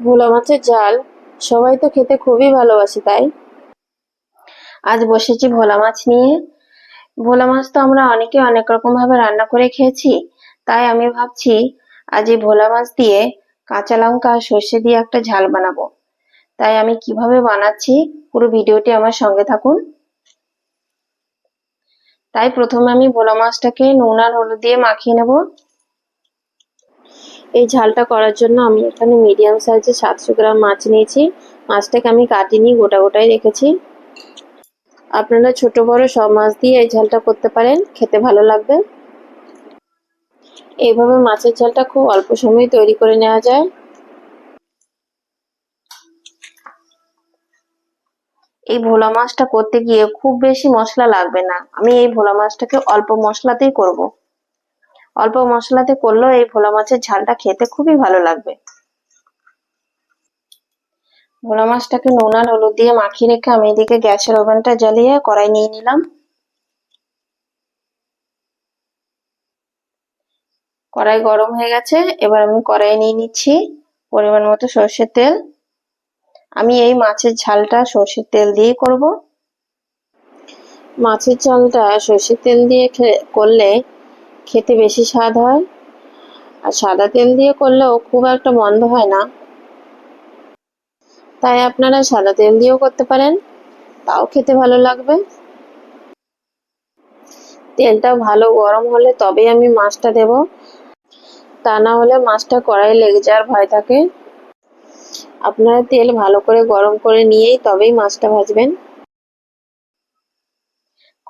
ভোলা মাছের ঝাল সবাই তো খেতে খুবই ভালোবাসে, তাই? আজ বসেছি ভোলা মাছ নিয়ে। ভোলা মাছ তো আমরা অনেকে অনেক রকম ভাবে রান্না করে খেয়েছি, তাই আমি ভাবছি আজ এই ভোলা মাছ দিয়ে কাঁচা লঙ্কা আর সর্ষে দিয়ে একটা ঝাল বানাবো। তাই আমি কীভাবে বানাচ্ছি পুরো ভিডিওটি আমার সঙ্গে থাকুন। তাই প্রথমে আমি ভোলা মাছটাকে নুন আর হলুদ দিয়ে মাখিয়ে নেব। এই ঝালটা করার জন্য আমি এখানে মিডিয়াম সাইজের সাতশো গ্রাম মাছ নিয়েছি। মাছটাকে আমি কাটিনি গোটা গোটাই রেখেছি। আপনারা ছোট, বড় সব মাছ দিয়ে এই ঝালটা করতে পারেন, খেতে ভালো লাগবে। এইভাবে মাছের ঝালটা খুব অল্প সময়ে তৈরি করে নেওয়া যায়। এই ভোলা মাছটা করতে গিয়ে খুব বেশি মশলা লাগবে না। আমি এই ভোলা মাছটাকে অল্প মশলাতেই করব। অল্প মশলাতে করলেও এই ভোলা মাছের ঝালটা খেতে খুবই ভালো লাগবে। ভোলা মাছটাকে নুন আর হলুদ দিয়ে মাখিয়ে রেখে আমি এদিকে গ্যাসের ওভেনটা জ্বালিয়ে কড়াই নিয়ে নিলাম। কড়াই গরম হয়ে গেছে, এবার আমি কড়াই নিয়ে নিচ্ছি পরিমাণ মতো সর্ষের তেল। আমি এই মাছের ঝালটা সর্ষের তেল দিয়ে করব। মাছের ঝালটা সর্ষের তেল দিয়ে করলে খেতে বেশি স্বাদ হয়? আর সাদা তেল দিয়ে করলেও খুব একটা মন্দ হয় না। তাই আপনারা সাদা তেল দিয়েও করতে পারেন। তাও খেতে ভালো লাগবে। তেলটা ভালো গরম হলে তবেই আমি মাছটা দেব। তা না হলে মাছটা কড়াই লেগে যাওয়ার ভয় থাকে। আপনারা তেল ভালো করে গরম করে নিয়েই তবেই মাছটা ভাজবেন।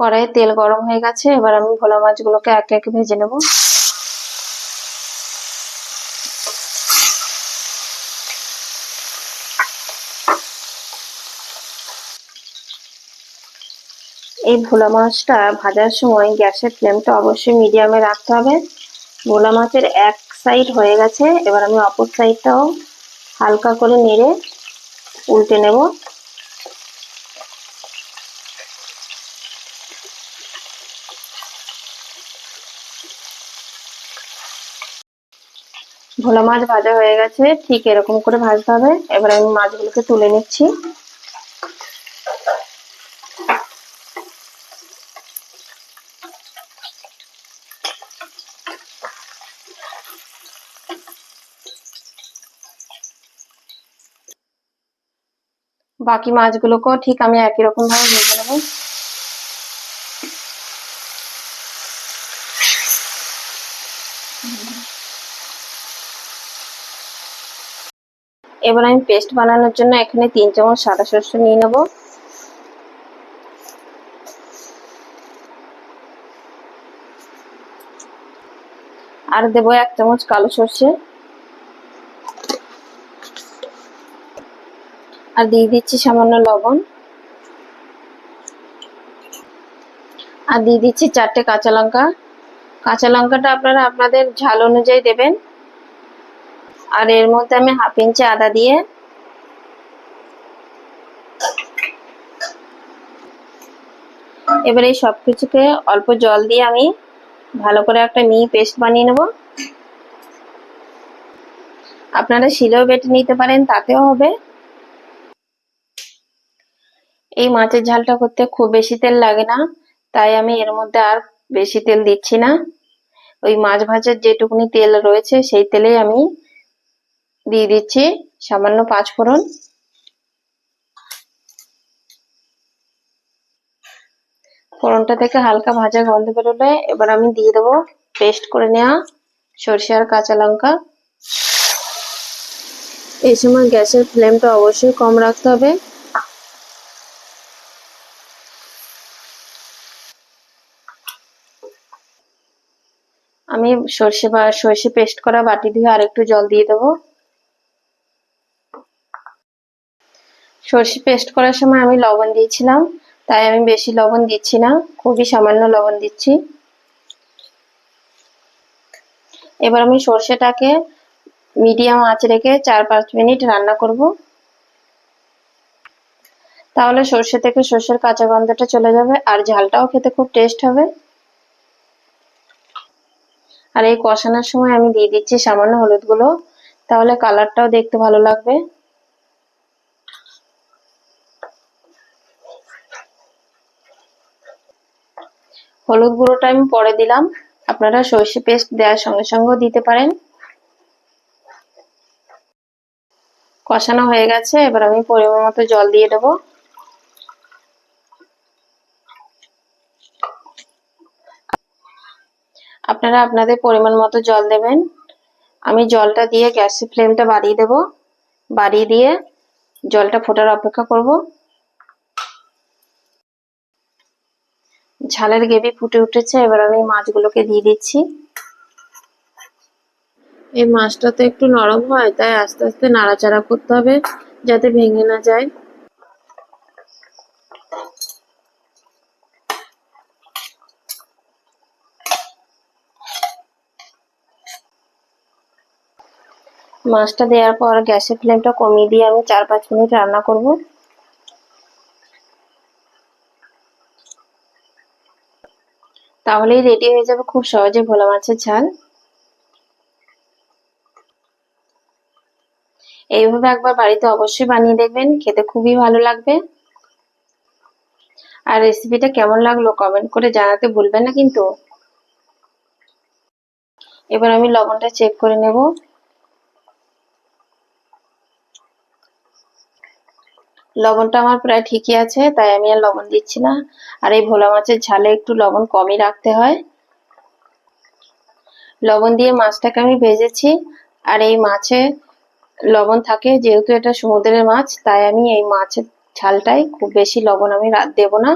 কড়াইয়ে তেল গরম হয়ে গেছে, এবার আমি ভোলা মাছগুলোকে একে একে ভেজে নেব। এই ভোলা মাছটা ভাজার সময় গ্যাসের ফ্লেমটা অবশ্যই মিডিয়ামে রাখতে হবে। ভোলা মাছের এক সাইড হয়ে গেছে, এবার আমি অপর সাইডটাও হালকা করে নেড়ে উল্টে নেব। ভোলা মাছ ভাজা হয়ে গেছে, ঠিক এরকম করে ভাজতে হবে। এবার আমি মাছগুলোকে তুলে নিচ্ছি। বাকি মাছগুলোকেও ঠিক আমি একই রকম ভাবে ভেজে নেব। এবার আমি পেস্ট বানানোর জন্য এখানে তিন চামচ সাদা সরষে নিয়ে নেব। আর দেবো এক চামচ কালো সর্ষে। আর দিয়ে দিচ্ছি সামান্য লবণ। আর দিয়ে দিচ্ছি চারটে কাঁচা লঙ্কা। কাঁচা লঙ্কাটা আপনারা আপনাদের ঝাল অনুযায়ী দেবেন। আর এর মধ্যে আমি হাফ ইঞ্চি আদা দিয়ে এবার সব কিছুকে অল্প জল দিয়ে আমি ভালো করে একটা মিহি পেস্ট বানিয়ে নেব। আপনারা শিলেও বেটে নিতে পারেন, তাতেও হবে। এই মাছের ঝালটা করতে খুব বেশি তেল লাগে না, তাই আমি এর মধ্যে আর বেশি তেল দিচ্ছি না। ওই মাছ ভাজার যেটুকুনি তেল রয়েছে, সেই তেলেই আমি দিয়ে দিচ্ছি, সামান্য পাঁচ ফোড়ন। ফোড়নটা থেকে হালকা ভাজা গন্ধ বেরোলে এবার আমি দিয়ে দেবো পেস্ট করে নেওয়া সরষে আর কাঁচা লঙ্কা। এই সময় গ্যাসের ফ্লেমটা অবশ্যই কম রাখতে হবে। আমি সর্ষে বা সর্ষে পেস্ট করা বাটি দিয়ে আর একটু জল দিয়ে দেবো। সর্ষে পেস্ট করার সময় আমি লবণ দিয়েছিলাম, তাই আমি বেশি লবণ দিচ্ছি না, খুবই সামান্য লবণ দিচ্ছি। এবার আমি সর্ষেটাকে মিডিয়াম আঁচ রেখে চার পাঁচ মিনিট রান্না করব। তাহলে সর্ষে থেকে সর্ষের কাঁচা গন্ধটা চলে যাবে, আর ঝালটাও খেতে খুব টেস্ট হবে। আর এই কষানোর সময় আমি দিয়ে দিচ্ছি সামান্য হলুদ গুঁড়ো তাহলে কালারটাও দেখতে ভালো লাগবে। হলুদ গুঁড়োটা আমি পরে দিলাম। আপনারা সর্ষে পেস্ট দেওয়ার সঙ্গে সঙ্গেও দিতে পারেন। কষানো হয়ে গেছে, এবার আমি পরিমাণ মতো জল দিয়ে দেবো। আপনারা আপনাদের পরিমাণ মতো জল দেবেন। আমি জলটা দিয়ে গ্যাসের ফ্লেমটা বাড়িয়ে দেব। বাড়িয়ে দিয়ে জলটা ফোটার অপেক্ষা করব। ঝালের গ্রেভি ফুটে উঠেছে এবার আমি মাছগুলোকে দিয়ে দিচ্ছি। এই মাছটা তো একটু নরম হয় তাই আস্তে আস্তে নাড়াচাড়া করতে হবে যাতে ভেঙে না যায়। মাছটা দেওয়ার পর গ্যাসের ফ্লেমটা কমিয়ে দিয়ে আমি চার পাঁচ মিনিট রান্না করব। তাহলেই রেডি হয়ে যাবে খুব সহজে ভোলা মাছের ঝাল। এইভাবে একবার বাড়িতে অবশ্যই বানিয়ে দেখবেন, খেতে খুবই ভালো লাগবে। আর রেসিপিটা কেমন লাগল কমেন্ট করে জানাতে ভুলবেন না কিন্তু। এবার আমি লবণটা চেক করে নেব। লবণটা আমার প্রায় ঠিকই আছে, তাই আমি আর লবণ দিচ্ছি না। আর এই ভোলা মাছের ঝালে একটু লবণ কমই রাখতে হয়। লবণ দিয়ে মাছটাকে আমি ভেজেছি, আর এই মাছে লবণ থাকে, যেহেতু এটা সমুদ্রের মাছ, তাই আমি এই মাছের ঝালটাই খুব বেশি লবণ আমি দেব না।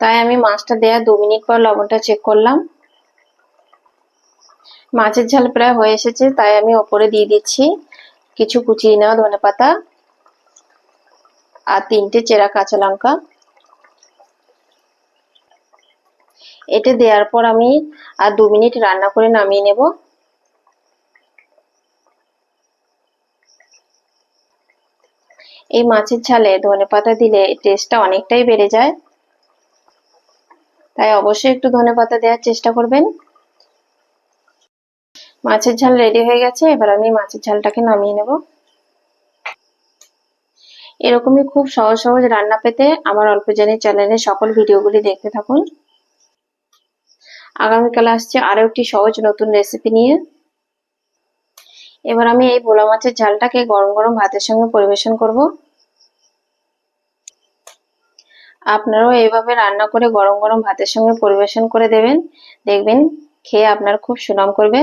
তাই আমি মাছটা দেয়া দু মিনিট পর লবণটা চেক করলাম। মাছের ঝাল প্রায় হয়ে এসেছে, তাই আমি ওপরে দিয়ে দিচ্ছি। কিছু কুচিয়ে নেওয়া ধনে পাতা আর তিনটে চেরা কাঁচা লঙ্কা। এটা দেওয়ার পর আমি আর দু মিনিট রান্না করে নামিয়ে নেব। এই মাছের ঝালে ধনে পাতা দিলে টেস্টটা অনেকটাই বেড়ে যায়। তাই অবশ্যই একটু ধনে পাতা দেওয়ার চেষ্টা করবেন। মাছের ঝাল রেডি হয়ে গেছে, এবার আমি মাছের ঝালটাকে নামিয়ে নেব। এরকমই খুব সহজ সহজ রান্না পেতে আমার অল্প জানি চ্যানেলের সকল ভিডিওগুলি দেখতে থাকুন। আগামীকাল আসছে আরও একটি সহজ নতুন রেসিপি নিয়ে। এবার আমি এই ভোলা মাছের ঝালটাকে গরম গরম ভাতের সঙ্গে পরিবেশন করব। আপনারাও এইভাবে রান্না করে গরম গরম ভাতের সঙ্গে পরিবেশন করে দেবেন। দেখবেন খেয়ে আপনার খুব সুনাম করবে।